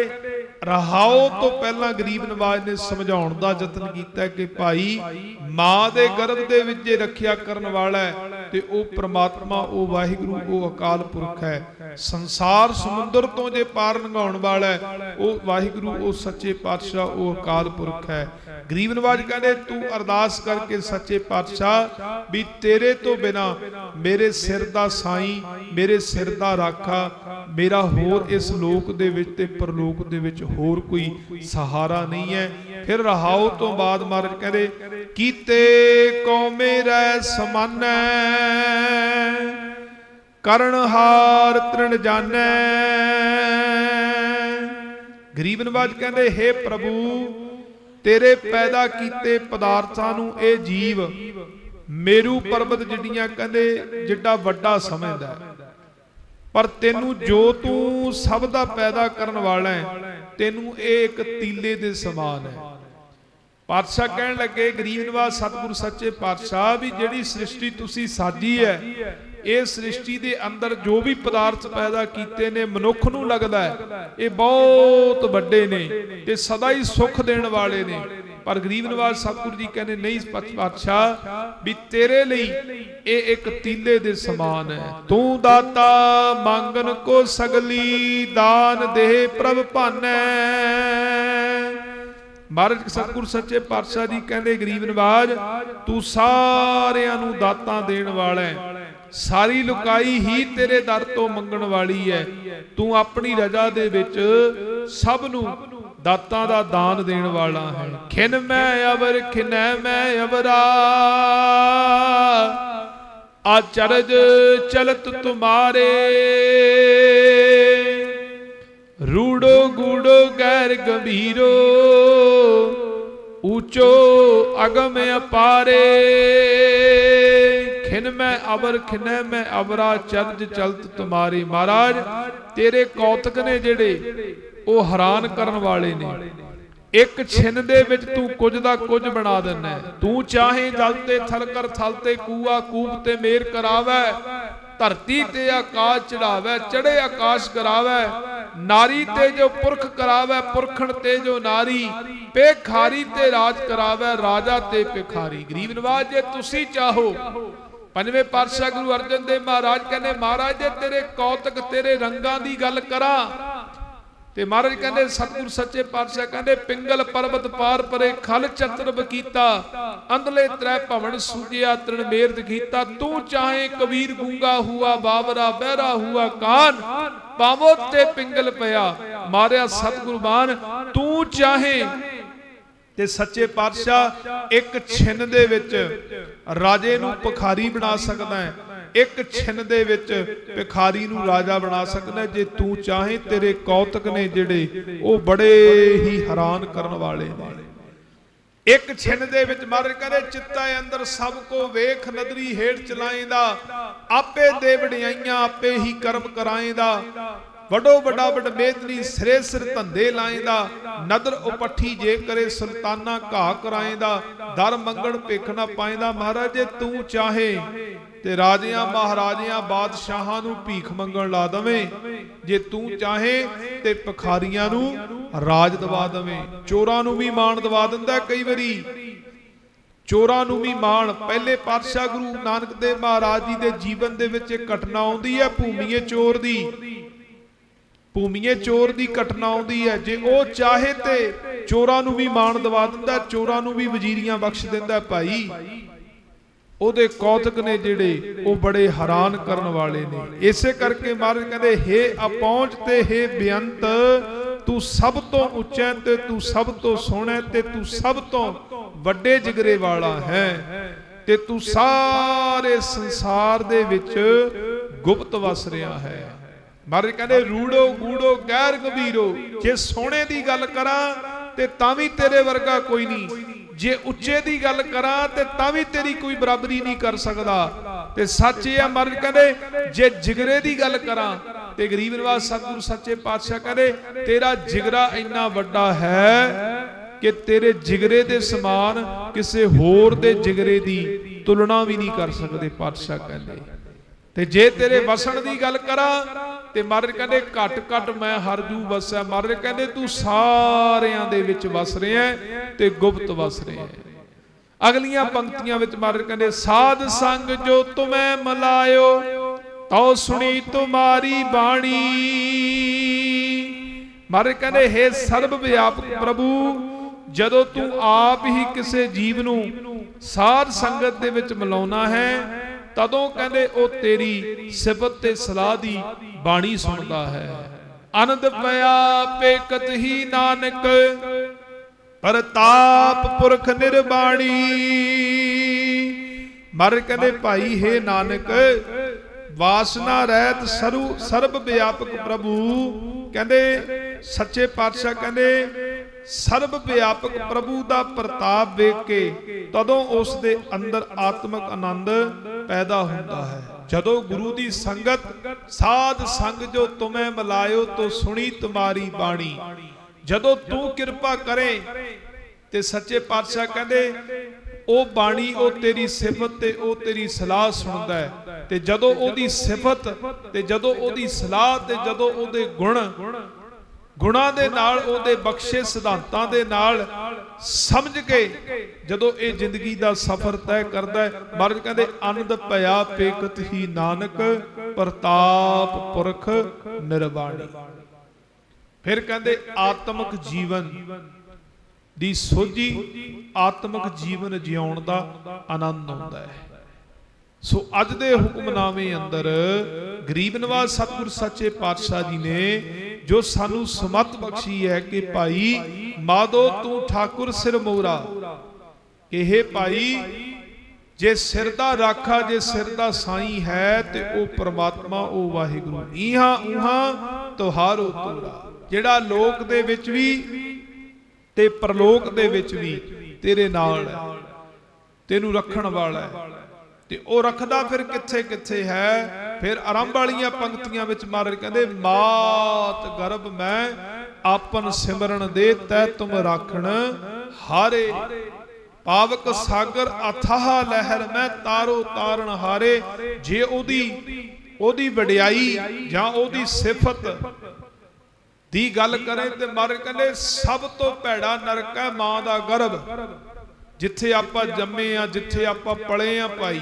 ਰਹਾਓ ਤੋਂ ਪਹਿਲਾਂ ਗਰੀਬ ਨਵਾਜ ਨੇ ਸਮਝਾਉਣ ਦਾ ਯਤਨ ਕੀਤਾ ਕਿ ਭਾਈ, ਮਾਂ ਦੇ ਗਰਭ ਦੇ ਵਿੱਚ ਜੇ ਰੱਖਿਆ ਕਰਨ ਵਾਲਾ ਹੈ, ਤੇ ਉਹ ਪ੍ਰਮਾਤਮਾ, ਉਹ ਵਾਹਿਗੁਰੂ, ਉਹ ਅਕਾਲ ਪੁਰਖ ਹੈ। ਸੰਸਾਰ ਸਮੁੰਦਰ ਤੋਂ ਜੇ ਪਾਰ ਲੰਘਾਉਣ ਵਾਲਾ ਹੈ, ਉਹ ਵਾਹਿਗੁਰੂ, ਉਹ ਸੱਚੇ ਪਾਤਸ਼ਾਹ, ਉਹ ਅਕਾਲ ਪੁਰਖ ਹੈ। ਗਰੀਬ ਨਵਾਜ ਕਹਿੰਦੇ, ਤੂੰ ਅਰਦਾਸ ਕਰਕੇ ਸੱਚੇ ਪਾਤਸ਼ਾਹ ਵੀ ਤੇਰੇ ਤੋਂ ਬਿਨਾ ਮੇਰੇ ਸਿਰ ਦਾ ਸਾਈਂ, ਮੇਰੇ ਸਿਰ ਦਾ ਰਾਖਾ, ਮੇਰਾ ਹੋਰ ਇਸ ਲੋਕ ਦੇ ਵਿੱਚ ਤੇ ਪਰਲੋਕ ਦੇ ਵਿੱਚ ਹੋਰ ਕੋਈ ਸਹਾਰਾ ਨਹੀਂ ਹੈ। ਫਿਰ ਰਹਾਉ ਤੋਂ ਬਾਅਦ ਮਹਾਰਾਜ ਕਹਿੰਦੇ, ਕੀਤੇ ਕੋ ਮੇਰੇ ਸਮਾਨੈ, ਕਰਨ ਹਾਰ ਤ੍ਰਿਣ ਜਾਣੈ। ਗਰੀਬ ਨਵਾਜ ਕਹਿੰਦੇ हे ਪ੍ਰਭੂ, ਤੇਰੇ ਪੈਦਾ ਕੀਤੇ ਪਦਾਰਥਾਂ ਨੂੰ ਇਹ ਜੀਵ, ਮੇਰੂ ਪਰਬਤ ਜਿੱਡੀਆਂ ਕਹਿੰਦੇ, ਜਿੱਡਾ ਵੱਡਾ ਸਮਝਦਾ ਹੈ। ਪਰ ਤੈਨੂੰ ਜੋ ਤੂੰ ਸਭ ਦਾ ਪੈਦਾ ਕਰਨ ਵਾਲਾ ਹੈ, ਤੈਨੂੰ ਇਹ ਇੱਕ ਤੀਲੇ ਦੇ ਸਮਾਨ ਹੈ। ਪਾਤਸ਼ਾਹ ਕਹਿਣ ਲੱਗੇ, ਗਰੀਬ ਨਵਾਜ ਸਤਿਗੁਰੂ ਸੱਚੇ ਪਾਤਸ਼ਾਹ ਵੀ ਜਿਹੜੀ ਸ੍ਰਿਸ਼ਟੀ ਤੁਸੀਂ ਸਾਜੀ ਹੈ, ਇਹ ਸ੍ਰਿਸ਼ਟੀ ਦੇ ਅੰਦਰ ਜੋ ਵੀ ਪਦਾਰਥ ਪੈਦਾ ਕੀਤੇ ਨੇ, ਮਨੁੱਖ ਨੂੰ ਲੱਗਦਾ ਹੈ, ਇਹ ਬਹੁਤ ਵੱਡੇ ਨੇ ਤੇ ਸਦਾ ਹੀ ਸੁੱਖ ਦੇਣ ਵਾਲੇ ਨੇ। ਪਰ ਗਰੀਬ ਨਵਾਜ ਸਤਿਗੁਰੂ ਜੀ ਕਹਿੰਦੇ, ਨਹੀਂ ਪਾਤਸ਼ਾਹ, ਵੀ ਤੇਰੇ ਲਈ ਇਹ ਇੱਕ ਤੀਲੇ ਦੇ ਸਮਾਨ ਹੈ। ਤੂੰ ਦਾਤਾ ਮੰਗਨ ਕੋ ਸਗਲੀ, ਦਾਨ ਦੇ ਪ੍ਰਭ ਭਾਨੈ। ਮਹਾਰਾਜ ਸਤਿਗੁਰ ਸੱਚੇ ਪਾਤਸ਼ਾਹ ਜੀ ਕਹਿੰਦੇ, ਗਰੀਬ ਨਿਵਾਜ, ਤੂੰ ਸਾਰਿਆਂ ਨੂੰ ਦਾਤਾਂ ਦੇਣ ਵਾਲਾ ਹੈ। ਸਾਰੀ ਲੁਕਾਈ ਹੀ ਤੇਰੇ ਦਰ ਤੋਂ ਮੰਗਣ ਵਾਲੀ ਹੈ। ਤੂੰ ਆਪਣੀ ਰਜ਼ਾ ਦੇ ਵਿੱਚ ਸਭ ਨੂੰ ਦਾਤਾਂ ਦਾ ਦਾਨ ਦੇਣ ਵਾਲਾ ਹੈ। ਖਿਨ ਮੈਂ ਅਵਰ, ਖਿਨੈ ਮੈਂ ਅਵਰਾ। ਆਚਰਜ ਚਲਤ ਤੁਮਾਰੇ। ਰੂੜੋ ਗੂੜੋ ਗੈਰ ਗੰਭੀਰੋ। ਊਚੋ ਅਗਮ ਅਪਾਰੇ। ਖਿਨ ਮੈਂ ਅਵਰ, ਖਿਨੈ ਮੈਂ ਅਵਰਾ, ਚਰਜ ਚਲਤ ਤੁਮਾਰੇ। ਮਹਾਰਾਜ, ਤੇਰੇ ਕੌਤਕ ਨੇ ਜਿਹੜੇ ਉਹ ਹੈਰਾਨ ਕਰਨ ਵਾਲੇ ਨੇ। ਇੱਕ ਛਿਨ ਦੇ ਵਿੱਚ ਤੂੰ ਕੁਝ ਦਾ ਕੁਝ ਬਣਾ ਦਿੰਨਾ ਤੂੰ ਚਾਹੇ ਜਲ ਤੇ ਥਲ ਕਰ, ਥਲ ਤੇ ਕੂਆ, ਕੂਪ ਤੇ ਮੇਰ ਕਰਾਵੈ, ਧਰਤੀ ਤੇ ਆਕਾਸ਼ ਚੜਾਵੈ ਚੜੇ ਆਕਾਸ਼ ਕਰਾਵੈ, ਨਾਰੀ ਤੇ ਜੋ ਪੁਰਖ ਕਰਾਵੈ, ਪੁਰਖਣ ਤੇ ਜੋ ਨਾਰੀ ਪੇਖਾਰੀ ਤੇ ਰਾਜ ਕਰਾਵੈ, ਰਾਜਾ ਤੇ ਭਿਖਾਰੀ। ਗਰੀਬ ਨਵਾਜ, ਜੇ ਤੁਸੀਂ ਚਾਹੋ, ਪੰਜਵੇਂ ਪਾਤਸ਼ਾਹ ਗੁਰੂ ਅਰਜਨ ਦੇਵ ਮਹਾਰਾਜ ਕਹਿੰਦੇ, ਮਹਾਰਾਜ, ਜੇ ਤੇਰੇ ਕੌਤਕ ਤੇਰੇ ਰੰਗਾਂ ਦੀ ਗੱਲ ਕਰਾਂ ਤੇ ਮਹਾਰਾਜ ਕਹਿੰਦੇ, ਸਤਿਗੁਰ ਸੱਚੇ ਪਾਤਸ਼ਾਹ ਕਹਿੰਦੇ, ਪਿੰਗਲ ਪਰਬਤ ਪਾਰ ਪਰੇ, ਖਲ ਚਤਰ ਬਕੀਤਾ ਅੰਦਲੇ ਤ੍ਰੈ ਭਵਨ ਸੂਜਿਆ ਤ੍ਰਿਣ ਮੇਰਦ ਕੀਤਾ ਤੂੰ ਚਾਹੇ ਕਬੀਰ ਗੂੰਗਾ ਹੁਆ ਬਾਵਰਾ ਬਹਿਰਾ ਹੁਆ, ਕਾਨ ਪਾਵੋ ਤੇ ਪਿੰਗਲ ਪਿਆ। ਮਾਰਿਆ ਸਤਿਗੁਰ ਬਾਣ ਤੂੰ ਚਾਹੇ। ਤੇ ਸੱਚੇ ਪਾਤਸ਼ਾਹ, ਇੱਕ ਛਿੰਨ ਦੇ ਵਿੱਚ ਰਾਜੇ ਨੂੰ ਭਿਖਾਰੀ ਬਣਾ ਸਕਦਾ ਹੈ। ਇੱਕ ਛਿਨ ਦੇ ਵਿੱਚ ਭਿਖਾਰੀ ਨੂੰ ਰਾਜਾ ਬਣਾ ਸਕਦਾ ਜੇ ਤੂੰ ਚਾਹੇ, ਤੇਰੇ ਕੌਤਕ ਨੇ ਜਿਹੜੇ ਉਹ ਬੜੇ ਹੀ ਹੈਰਾਨ ਕਰਨ ਵਾਲੇ ਨੇ। ਇੱਕ ਛਿਨ ਦੇ ਵਿੱਚ ਮਰ ਕਰੇ ਚਿੱਤਾ ਅੰਦਰ, ਸਭ ਕੋ ਵੇਖ, ਨਦਰੀ ਹੇਠ ਚਲਾਏਂਦਾ। ਆਪੇ ਦੇ ਵਡਿਆਈਆਂ, ਆਪੇ ਹੀ ਕਰਮ ਕਰਾਏਂਦਾ। ਵੱਡੋ ਵੱਡਾ ਵਡਮੇਦਨੀ ਸਿਰੇ ਸਿਰ ਧੰਦੇ ਲਾਏਂਦਾ। ਨਦਰ ਉਪੱਠੀ ਜੇ ਕਰੇ, ਸੁਲਤਾਨਾ ਘਾ ਕਰਾਏਂਦਾ। ਦਰ ਮੰਗਣ ਭਿੱਖ ਨਾ ਪਾਏਂਦਾ। ਮਹਾਰਾਜ, ਜੇ ਤੂੰ ਚਾਹੇ ਤੇ ਰਾਜਿਆਂ, ਮਹਾਰਾਜਿਆਂ, ਬਾਦਸ਼ਾਹਾਂ ਨੂੰ ਭੀਖ ਮੰਗਣ ਲਾ ਦਵੇਂ। ਜੇ ਤੂੰ ਚਾਹੇ ਤੇ ਭਿਖਾਰੀਆਂ ਨੂੰ ਰਾਜ ਦਵਾ ਦਵੇਂ। ਚੋਰਾਂ ਨੂੰ ਵੀ ਮਾਣ ਦਵਾ ਦਿੰਦਾ ਕਈ ਵਾਰੀ। ਚੋਰਾਂ ਨੂੰ ਵੀ ਮਾਣ। ਪਹਿਲੇ ਪਾਤਸ਼ਾਹ ਗੁਰੂ ਨਾਨਕ ਦੇਵ ਮਹਾਰਾਜ ਜੀ ਦੇ ਜੀਵਨ ਦੇ ਵਿੱਚ ਇੱਕ ਘਟਨਾ ਆਉਂਦੀ ਹੈ, ਭੂਮੀਏ ਚੋਰ ਦੀ। ਭੂਮੀਏ ਚੋਰ ਦੀ ਘਟਨਾ ਆਉਂਦੀ ਹੈ। ਜੇ ਉਹ ਚਾਹੇ ਤੇ ਚੋਰਾਂ ਨੂੰ ਵੀ ਮਾਣ ਦਵਾ ਦਿੰਦਾ ਚੋਰਾਂ ਨੂੰ ਵੀ ਵਜ਼ੀਰੀਆਂ ਬਖਸ਼ ਦਿੰਦਾ ਭਾਈ। ਉਹਦੇ ਕੌਤਕ ਨੇ ਜਿਹੜੇ ਉਹ ਬੜੇ ਹੈਰਾਨ ਕਰਨ ਵਾਲੇ ਨੇ। ਇਸੇ ਕਰਕੇ ਮਹਾਰਾਜ ਕਹਿੰਦੇ हे ਅਪਹੁੰਚ ਤੇ हे ਬੇਅੰਤ, ਤੂੰ ਸਭ ਤੋਂ ਉੱਚਾ ਤੇ ਤੂੰ ਸਭ ਤੋਂ ਸੋਹਣਾ ਤੇ ਤੂੰ ਸਭ ਤੋਂ ਵੱਡੇ ਜਿਗਰੇ ਵਾਲਾ ਹੈ ਤੇ ਤੂੰ ਸਾਰੇ ਸੰਸਾਰ ਦੇ ਵਿੱਚ ਗੁਪਤ ਵਸ ਰਿਹਾ ਹੈ। ਮਹਾਰਾਜ ਕਹਿੰਦੇ, ਰੂੜੋ ਗੂੜੋ ਗੈਰ ਗੰਭੀਰੋ, ਜੇ ਸੋਹਣੇ ਦੀ ਗੱਲ ਕਰਾਂ ਤੇ ਤਾਂ ਵੀ ਤੇਰੇ ਵਰਗਾ ਕੋਈ ਨਹੀਂ। ਜੇ ਉੱਚੇ ਦੀ ਗੱਲ ਕਰਾਂ ਤੇ ਤਾਂ ਵੀ ਤੇਰੀ ਕੋਈ ਬਰਾਬਰੀ ਨਹੀਂ ਕਰ ਸਕਦਾ। ਤੇ ਸੱਚ ਇਹ ਆ ਮਹਾਰਾਜ ਕਹਿੰਦੇ, ਜੇ ਜਿਗਰੇ ਦੀ ਗੱਲ ਕਰਾਂ ਤੇ ਗਰੀਬ ਨਿਵਾਸ ਸਤਿਗੁਰ ਸੱਚੇ ਪਾਤਸ਼ਾਹ ਕਹਿੰਦੇ, ਤੇਰਾ ਜਿਗਰਾ ਇੰਨਾ ਵੱਡਾ ਹੈ ਕਿ ਤੇਰੇ ਜਿਗਰੇ ਦੇ ਸਮਾਨ ਕਿਸੇ ਹੋਰ ਦੇ ਜਿਗਰੇ ਦੀ ਤੁਲਨਾ ਵੀ ਨਹੀਂ ਕਰ ਸਕਦੇ ਪਾਤਸ਼ਾਹ ਕਹਿੰਦੇ। ਤੇ ਜੇ ਤੇਰੇ ਵਸਣ ਦੀ ਗੱਲ ਕਰਾਂ ਤੇ ਮਹਾਰਾਜ ਕਹਿੰਦੇ, ਘਟ ਘਟ ਮੈਂ ਹਰਜੂ ਵਸੈ। ਮਹਾਰਾਜ ਕਹਿੰਦੇ, ਤੂੰ ਸਾਰਿਆਂ ਦੇ ਵਿੱਚ ਵਸ ਰਿਹਾ ਤੇ ਗੁਪਤ ਵਸ ਰਿਹਾ ਅਗਲੀਆਂ ਪੰਕਤੀਆਂ ਵਿੱਚ ਮਹਾਰਾਜ ਕਹਿੰਦੇ, ਸਾਧ ਸੰਗ ਜੋ ਤੁਮੈ ਮਲਾਇਓ, ਤਉ ਸੁਣੀ ਤੁਮਾਰੀ ਬਾਣੀ। ਮਹਾਰਾਜ ਕਹਿੰਦੇ, ਹੈ ਸਰਬ ਵਿਆਪਕ ਪ੍ਰਭੂ, ਜਦੋਂ ਤੂੰ ਆਪ ਹੀ ਕਿਸੇ ਜੀਵ ਨੂੰ ਸਾਧ ਸੰਗਤ ਦੇ ਵਿੱਚ ਮਿਲਾਉਣਾ ਹੈ ਤਦੋਂ ਕਹਿੰਦੇ, ਉਹ ਤੇਰੀ ਸਿਫਤ ਤੇ ਸਲਾਹ ਦੀ ਬਾਣੀ ਸੁਣਦਾ ਹੈ। ਆਨੰਦ ਪਿਆ ਪੇਕਤ ਹੀ ਨਾਨਕ, ਪ੍ਰਤਾਪ ਪੁਰਖ ਨਿਰਬਾਣੀ। ਮਰ ਕਹਿੰਦੇ, ਭਾਈ, ਹੈ ਨਾਨਕ, ਵਾਸਨਾ ਰਹਿਤ ਸਰੂ ਸਰਬ ਵਿਆਪਕ ਪ੍ਰਭੂ। ਕਹਿੰਦੇ, ਸੱਚੇ ਪਾਤਸ਼ਾਹ ਕਹਿੰਦੇ ਸਰਬ ਵਿਆਪਕ ਪ੍ਰਭੂ ਦਾ ਪ੍ਰਤਾਪ ਵੇਖ ਕੇ ਤਦੋਂ ਉਸ ਦੇ ਅੰਦਰ ਆਤਮਿਕ ਆਨੰਦ ਪੈਦਾ ਹੁੰਦਾ ਹੈ। ਜਦੋਂ ਗੁਰੂ ਦੀ ਸੰਗਤ, ਸਾਧ ਸੰਗ ਜੋ ਤੁਮੈ ਮਿਲਾਇਓ ਤੋ ਸੁਣੀ ਤੁਮਾਰੀ ਬਾਣੀ। ਜਦੋਂ ਤੂੰ ਕਿਰਪਾ ਕਰੇ ਤੇ ਸੱਚੇ ਪਾਤਸ਼ਾਹ ਕਹਿੰਦੇ, ਉਹ ਬਾਣੀ, ਉਹ ਤੇਰੀ ਸਿਫਤ ਤੇ ਉਹ ਤੇਰੀ ਸਲਾਹ ਸੁਣਦਾ ਹੈ। ਤੇ ਜਦੋਂ ਉਹਦੀ ਸਿਫਤ ਤੇ ਜਦੋਂ ਉਹਦੀ ਸਲਾਹ ਤੇ ਜਦੋਂ ਉਹਦੇ ਗੁਣ ਗੁਣਾ ਦੇ ਨਾਲ ਉਹਦੇ ਬਖਸ਼ੇ ਸਿਧਾਂਤਾਂ ਦੇ ਨਾਲ ਸਮਝ ਕੇ ਜਦੋਂ ਇਹ ਜ਼ਿੰਦਗੀ ਦਾ ਸਫ਼ਰ ਤੈਅ ਕਰਦਾ ਹੈ, ਮਹਾਰਾਜ ਕਹਿੰਦੇ, ਆਨੰਦ ਭਇਆ ਪੇਕਤ ਹੀ ਨਾਨਕ, ਪ੍ਰਤਾਪ ਪੁਰਖ ਨਿਰਵਾਣੀ। ਫਿਰ ਕਹਿੰਦੇ, ਆਤਮਿਕ ਜੀਵਨ ਦੀ ਸੋਝੀ ਆਤਮਿਕ ਜੀਵਨ ਜਿਉਣ ਦਾ ਆਨੰਦ ਆਉਂਦਾ ਹੈ। ਸੋ ਅੱਜ ਦੇ ਹੁਕਮਨਾਮੇ ਅੰਦਰ ਗਰੀਬ ਨਵਾਜ਼ ਸਤਿਗੁਰ ਸੱਚੇ ਪਾਤਸ਼ਾਹ ਜੀ ਨੇ ਜੋ ਸਾਨੂੰ ਸਮਤ ਬਖਸ਼ੀ ਹੈ ਕਿ ਭਾਈ ਮਾਦੋ ਤੂੰ ਠਾਕੁਰ ਸਿਰ ਮੋਰਾ। ਇਹ ਭਾਈ, ਜੇ ਸਿਰ ਦਾ ਰਾਖਾ, ਜੇ ਸਿਰ ਦਾ ਸਾਈ ਹੈ, ਤੇ ਉਹ ਪ੍ਰਮਾਤਮਾ, ਉਹ ਵਾਹਿਗੁਰੂ। ਇਹਾਂ ਉਹਾਂ ਤੁਹਾਰੋ ਤੋਰਾ। ਜਿਹੜਾ ਲੋਕ ਦੇ ਵਿੱਚ ਵੀ ਤੇ ਪਰਲੋਕ ਦੇ ਵਿੱਚ ਵੀ ਤੇਰੇ ਨਾਲ ਹੈ, ਤੈਨੂੰ ਰੱਖਣ ਵਾਲਾ ਹੈ। ਤੇ ਉਹ ਰੱਖਦਾ ਫਿਰ ਕਿੱਥੇ ਕਿੱਥੇ ਹੈ? ਫਿਰ ਆਰੰਭ ਵਾਲੀਆਂ ਪੰਕਤੀਆਂ ਵਿੱਚ ਮਹਾਰਾਜ ਕਹਿੰਦੇ, ਮਾਤ ਗਰਭ ਮੈਂ ਆਪਨ ਸਿਮਰਨ ਦੇ ਤੈ ਤੁਮ ਰਾਖਣ, ਹਾਰੇ। ਪਾਵਕ ਸਾਗਰ ਅਥਾਹ ਲਹਿਰ ਮੈਂ ਤਾਰੋ ਤਾਰਨ ਹਾਰੇ। ਜੇ ਉਹਦੀ ਉਹਦੀ ਵਡਿਆਈ ਜਾਂ ਉਹਦੀ ਸਿਫਤ ਦੀ ਗੱਲ ਕਰੇ ਤੇ ਮਰ ਕਹਿੰਦੇ, ਸਭ ਤੋਂ ਭੈੜਾ ਨਰਕ ਹੈ ਮਾਂ ਦਾ ਗਰਭ। ਜਿੱਥੇ ਆਪਾਂ ਜੰਮੇ ਆ ਜਿੱਥੇ ਆਪਾਂ ਪਲੇ ਆ ਭਾਈ।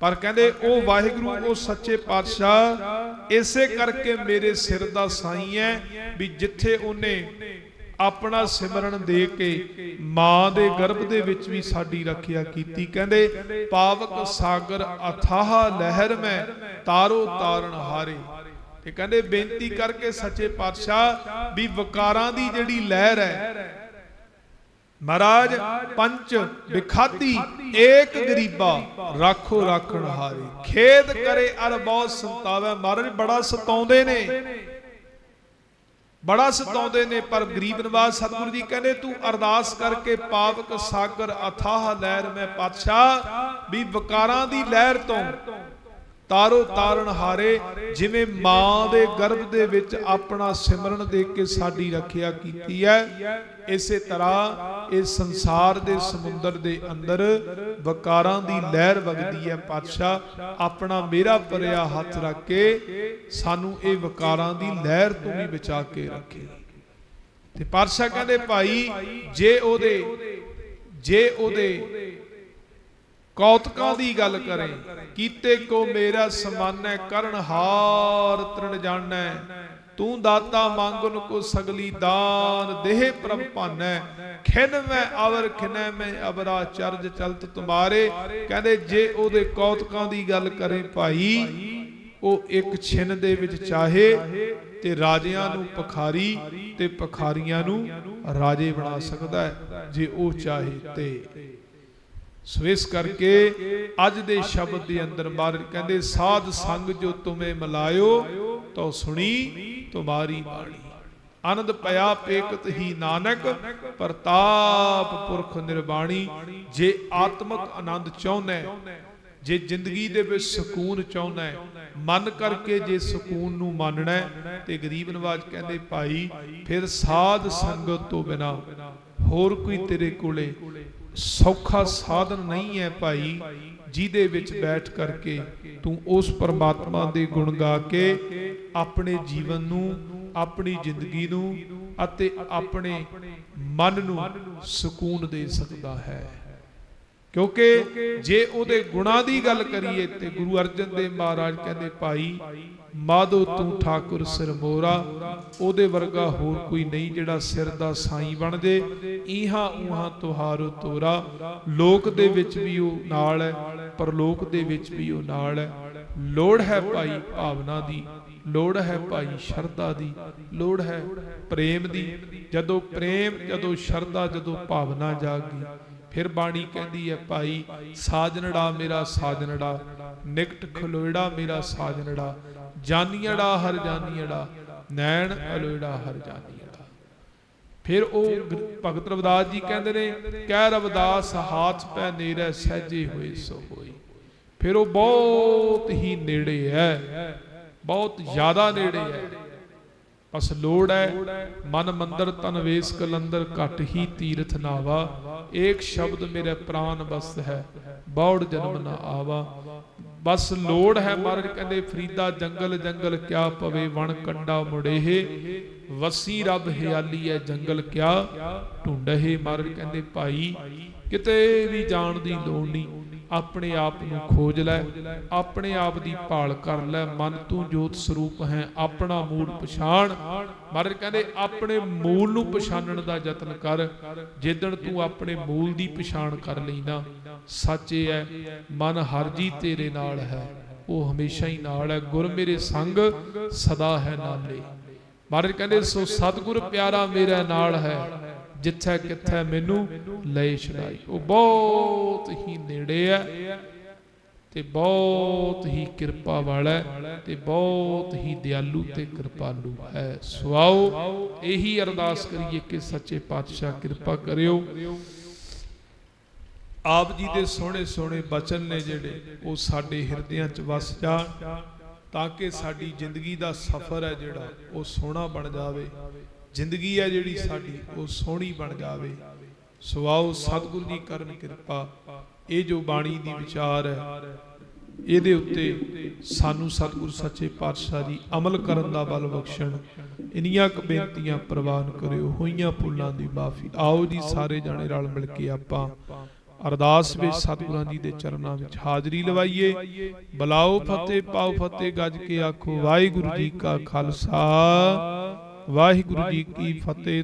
ਪਰ ਕਹਿੰਦੇ ਉਹ ਵਾਹਿਗੁਰੂ, ਉਹ ਸੱਚੇ ਪਾਤਸ਼ਾਹ, ਇਸੇ ਕਰਕੇ ਮੇਰੇ ਸਿਰ ਦਾ ਸਾਈ ਹੈ ਵੀ ਜਿੱਥੇ ਉਹਨੇ ਆਪਣਾ ਸਿਮਰਨ ਦੇ ਕੇ ਮਾਂ ਦੇ ਗਰਭ ਦੇ ਵਿੱਚ ਵੀ ਸਾਡੀ ਰੱਖਿਆ ਕੀਤੀ। ਕਹਿੰਦੇ, ਪਾਵਕ ਸਾਗਰ ਅਥਾਹ ਲਹਿਰ ਮੈਂ ਤਾਰੋ ਤਾਰਨ ਹਾਰੇ। ਤੇ ਕਹਿੰਦੇ ਬੇਨਤੀ ਕਰਕੇ ਸੱਚੇ ਪਾਤਸ਼ਾਹ ਵੀ ਵਕਾਰਾਂ ਦੀ ਜਿਹੜੀ ਲਹਿਰ ਹੈ ਮਹਾਰਾਜ ਪੰਚ ਵਿਖਾਤੀ, ਏਕ ਗਰੀਬਾ, ਰਾਖੋ ਰਾਖਣ ਹਾਰੇ। ਖੇਦ ਕਰੇ ਅਰ ਬਹੁਤ ਸੰਤਾਵੇ। ਮਹਾਰਾਜ ਬੜਾ ਸਤਾਉਂਦੇ ਨੇ। ਬੜਾ ਸਤਾਉਂਦੇ ਨੇ, ਪਰ ਗਰੀਬ ਨਵਾਜ਼ ਸਤਿਗੁਰੂ ਜੀ ਕਹਿੰਦੇ, ਤੂੰ ਅਰਦਾਸ ਕਰਕੇ ਪਾਵਕ ਸਾਗਰ ਅਥਾਹ ਲਹਿਰ ਮੈਂ ਪਾਤਸ਼ਾਹ ਵੀ ਵਕਾਰਾਂ ਦੀ ਲਹਿਰ ਤੋਂ ਤਾਰੋ ਤਾਰਨ ਹਾਰੇ, ਜਿਵੇਂ ਮਾਂ ਦੇ ਗਰਭ ਦੇ ਵਿੱਚ ਆਪਣਾ ਸਿਮਰਨ ਦੇ ਕੇ ਸਾਡੀ ਰੱਖਿਆ ਕੀਤੀ ਹੈ। ਇਸੇ ਤਰ੍ਹਾਂ ਇਹ ਸੰਸਾਰ ਦੇ ਸਮੁੰਦਰ ਦੇ ਅੰਦਰ ਵਕਾਰਾਂ ਦੀ ਲਹਿਰ ਵਗਦੀ ਹੈ। ਪਾਤਸ਼ਾਹ, ਆਪਣਾ ਮੇਰਾ ਭਰਿਆ ਹੱਥ ਰੱਖ ਕੇ ਸਾਨੂੰ ਇਹ ਵਕਾਰਾਂ ਦੀ ਲਹਿਰ ਤੋਂ ਵੀ ਬਚਾ ਕੇ ਰੱਖੇ। ਤੇ ਪਾਤਸ਼ਾਹ ਕਹਿੰਦੇ, ਭਾਈ, ਜੇ ਉਹਦੇ ਜੇ ਉਹਦੇ ਕੌਤਕਾਂ ਦੀ ਗੱਲ ਕਰੇ, ਕੀਤੇ ਕੋ ਮੇਰਾ ਸਮਾਨੈ ਕਰਨ ਹਾਰ ਤ੍ਰਿਣ ਜਾਣੈ। ਤੂੰ ਦਾਤਾ ਮੰਗਨ ਕੋ ਸਗਲੀ ਦਾਨ, ਦੇਹ ਪ੍ਰਭ ਭਾਨੈ। ਖਿਨ ਮੈਂ ਅਵਰ ਖਿਨੈ ਮੈਂ ਅਬਰਾ ਚਰਜ ਚਲਤ ਤੁਮਾਰੇ। ਕਹਿੰਦੇ ਜੇ ਉਹਦੇ ਕੌਤਕਾਂ ਦੀ ਗੱਲ ਕਰੇ ਭਾਈ, ਉਹ ਇੱਕ ਛਿਨ ਦੇ ਵਿੱਚ ਚਾਹੇ ਤੇ ਰਾਜਿਆਂ ਨੂੰ ਪਖਾਰੀ ਤੇ ਪਖਾਰੀਆਂ ਨੂੰ ਰਾਜੇ ਬਣਾ ਸਕਦਾ ਹੈ, ਜੇ ਉਹ ਚਾਹੇ ਤੇ। ਸੋ ਇਸ ਕਰਕੇ ਅੱਜ ਦੇ ਸ਼ਬਦ ਦੇ ਅੰਦਰ ਮਹਾਰਾਜ ਕਹਿੰਦੇ, ਸਾਧ ਸੰਗ ਜੋ ਤੁਮੇ ਮਿਲਾਇਓ ਤੋ ਸੁਣੀ ਤੁਮਾਰੀ ਬਾਣੀ। ਆਨੰਦ ਪਿਆ ਪੇਕਤ ਹੀ ਨਾਨਕ, ਪ੍ਰਤਾਪ ਪੁਰਖ ਨਿਰਵਾਣੀ ਜੇ ਆਤਮਕ ਆਨੰਦ ਚਾਹੁੰਦਾ ਜੇ ਜ਼ਿੰਦਗੀ ਦੇ ਵਿੱਚ ਸਕੂਨ ਚਾਹੁੰਦਾ ਮਨ ਕਰਕੇ ਜੇ ਸਕੂਨ ਨੂੰ ਮੰਨਣਾ ਤੇ ਗਰੀਬ ਨਵਾਜ ਕਹਿੰਦੇ, ਭਾਈ, ਫਿਰ ਸਾਧ ਸੰਗਤ ਤੋਂ ਬਿਨਾ ਹੋਰ ਕੋਈ ਤੇਰੇ ਕੋਲੇ ਸੌਖਾ ਸਾਧਨ ਨਹੀਂ ਹੈ ਭਾਈ, ਜਿਹਦੇ ਵਿੱਚ ਬੈਠ ਕਰਕੇ ਤੂੰ ਉਸ ਪਰਮਾਤਮਾ ਦੇ ਗੁਣ ਗਾ ਕੇ ਆਪਣੇ ਜੀਵਨ ਨੂੰ, ਆਪਣੀ ਜ਼ਿੰਦਗੀ ਨੂੰ ਅਤੇ ਆਪਣੇ ਮਨ ਨੂੰ ਸਕੂਨ ਦੇ ਸਕਦਾ ਹੈ। ਕਿਉਂਕਿ ਜੇ ਉਹਦੇ ਗੁਣਾਂ ਦੀ ਗੱਲ ਕਰੀਏ ਤੇ ਗੁਰੂ ਅਰਜਨ ਦੇਵ ਮਹਾਰਾਜ ਕਹਿੰਦੇ, ਭਾਈ ਮਾਧੋ ਤੂੰ ਠਾਕੁਰ ਸਿਰ ਮੋਰਾ ਉਹਦੇ ਵਰਗਾ ਹੋਰ ਕੋਈ ਨਹੀਂ ਜਿਹੜਾ ਸਿਰ ਦਾ ਸਾਈਂ ਬਣ ਜੇ। ਇਹਾਂ ਉਹਾਂ ਤੁਹਾਰੋ ਤੋਰਾ, ਲੋਕ ਦੇ ਵਿੱਚ ਵੀ ਉਹ ਨਾਲ ਹੈ, ਪਰਲੋਕ ਦੇ ਵਿੱਚ ਵੀ ਉਹ ਨਾਲ ਹੈ। ਲੋੜ ਹੈ ਭਾਈ ਭਾਵਨਾ ਦੀ, ਲੋੜ ਹੈ ਭਾਈ ਸ਼ਰਧਾ ਦੀ, ਲੋੜ ਹੈ ਪ੍ਰੇਮ ਦੀ। ਜਦੋਂ ਪ੍ਰੇਮ, ਜਦੋਂ ਸ਼ਰਧਾ, ਜਦੋਂ ਭਾਵਨਾ ਜਾਗੀ, ਫਿਰ ਬਾਣੀ ਕਹਿੰਦੀ ਹੈ ਭਾਈ, ਸਾਜਨੜਾ ਮੇਰਾ ਸਾਜਨੜਾ, ਨਿਕਟ ਖਲੋੜਾ ਮੇਰਾ ਸਾਜਨੜਾ। ਜਾਨੀੜਾ ਹਰ ਜਾਨੀੜਾ ਨੈਣ ਅਲੋੜਾ ਹਰ ਜਾਨੀੜਾ ਫਿਰ ਉਹ ਭਗਤ ਰਵਿਦਾਸ ਜੀ ਕਹਿੰਦੇ ਨੇ ਕਹਿ ਰਵਿਦਾਸ ਹਾਥ ਪੈ ਨੇਰੇ ਸਹਜੇ ਹੋਏ ਸੋ ਹੋਈ। ਫਿਰ ਉਹ ਬਹੁਤ ਹੀ ਨੇੜੇ ਹੈ ਬਹੁਤ ਜ਼ਿਆਦਾ ਨੇੜੇ ਹੈ। ਬਸ ਲੋੜ ਹੈ, ਮਨ ਮੰਦਰ ਤਨ ਵੇਸ ਕਲੰਦਰ ਘਟ ਹੀ ਤੀਰਥ ਨਾਵਾ। ਏਕ ਸ਼ਬਦ ਮੇਰੇ ਪ੍ਰਾਨ ਬਸ ਹੈ, ਬੌੜ ਜਨਮ ਨਾ ਆਵਾ। ਬਸ ਲੋੜ ਹੈ ਮਹਾਰਾਜ ਕਹਿੰਦੇ ਫਰੀਦਾ, ਜੰਗਲ ਜੰਗਲ ਕਿਆ ਪਵੇ, ਵਣ ਕੰਡਾ ਮੁੜੇਹੇ। ਵਸੀ ਰੱਬ ਹਿਆਲੀ ਹੈ, ਜੰਗਲ ਕਿਆ ਢੂੰਡਹੇ। ਮਹਾਰਾਜ ਕਹਿੰਦੇ ਭਾਈ, ਕਿਤੇ ਵੀ ਜਾਣ ਦੀ ਲੋੜ ਨਹੀਂ। ਆਪਣੇ ਆਪ ਨੂੰ ਖੋਜ ਲੈ, ਆਪਣੇ ਆਪ ਦੀ ਭਾਲ ਕਰ ਲੈ, ਮਨ ਤੂੰ ਜੋਤ ਸਰੂਪ ਹੈ, ਆਪਣਾ ਮੂਲ ਪਛਾਣ। ਮਹਾਰਾਜ ਕਹਿੰਦੇ, ਆਪਣੇ ਮੂਲ ਨੂੰ ਪਛਾਣਨ ਦਾ ਯਤਨ ਕਰ, ਜਿੱਦਣ ਤੂੰ ਆਪਣੇ ਮੂਲ ਦੀ ਪਛਾਣ ਕਰ ਲੈਣਾ ਇਹ ਹੈ, ਮਨ ਹਰ ਜੀ ਤੇਰੇ ਨਾਲ ਹੈ, ਉਹ ਹਮੇਸ਼ਾ ਹੀ ਨਾਲ ਹੈ, ਗੁਰ ਮੇਰੇ ਸੰਗ ਸਦਾ ਹੈ ਨਾਲੇ। ਮਹਾਰਾਜ ਕਹਿੰਦੇ, ਸੋ ਸਤਿਗੁਰ ਪਿਆਰਾ ਮੇਰਾ ਨਾਲ ਹੈ ਜਿੱਥੇ ਕਿੱਥੇ ਮੈਨੂੰ ਲੈ ਛਡਾਈ। ਉਹ ਬਹੁਤ ਹੀ ਨੇੜੇ ਹੈ ਤੇ ਬਹੁਤ ਹੀ ਕਿਰਪਾ ਵਾਲਾ ਤੇ ਬਹੁਤ ਹੀ ਦਿਆਲੂ ਤੇ ਕਿਰਪਾਲੂ ਹੈ। ਸੁਆਓ, ਇਹੀ ਅਰਦਾਸ ਕਰੀਏ ਕਿ ਸੱਚੇ ਪਾਤਸ਼ਾਹ ਕਿਰਪਾ ਕਰਿਓ। ਆਪ ਜੀ ਦੇ ਸੋਹਣੇ ਸੋਹਣੇ ਬਚਨ ਨੇ ਜਿਹੜੇ, ਉਹ ਸਾਡੇ ਹਿਰਦਿਆਂ 'ਚ ਵਸ ਜਾਣ ਤਾਂ ਕਿ ਸਾਡੀ ਜ਼ਿੰਦਗੀ ਦਾ ਸਫ਼ਰ ਹੈ ਜਿਹੜਾ, ਉਹ ਸੋਹਣਾ ਬਣ ਜਾਵੇ। ਜ਼ਿੰਦਗੀ ਹੈ ਜਿਹੜੀ ਸਾਡੀ, ਉਹ ਸੋਹਣੀ ਬਣ ਜਾਵੇ। ਸਵਾਓ ਸਤਿਗੁਰੂ ਜੀ ਕਰਨ ਕਿਰਪਾ, ਇਹ ਜੋ ਬਾਣੀ ਦੀ ਵਿਚਾਰ ਹੈ, ਇਹਦੇ ਉੱਤੇ ਸਾਨੂੰ ਸਤਿਗੁਰੂ ਸੱਚੇ ਪਾਤਸ਼ਾਹ ਜੀ ਅਮਲ ਕਰਨ ਦਾ ਬਲ ਬਖਸ਼ਣ, ਇਨੀਆਂ ਕੁ ਬੇਨਤੀਆਂ ਪ੍ਰਵਾਨ ਕਰਿਓ, ਹੋਈਆਂ ਭੁੱਲਾਂ ਦੀ ਮਾਫੀ। ਆਓ ਜੀ ਸਾਰੇ ਜਾਣੇ ਰਲ ਮਿਲ ਕੇ ਆਪਾਂ ਅਰਦਾਸ ਵਿੱਚ ਸਤਿਗੁਰਾਂ ਜੀ ਦੇ ਚਰਨਾਂ ਵਿੱਚ ਹਾਜ਼ਰੀ ਲਵਾਈਏ। ਬਲਾਓ ਫਤਿਹ, ਪਾਓ ਫਤਿਹ, ਗੱਜ ਕੇ ਆਖੋ, ਵਾਹਿਗੁਰੂ ਜੀ ਕਾ ਖਾਲਸਾ। ਵਾਹਿਗੁਰੂ ਜੀ ਕੀ ਫਤਿਹ।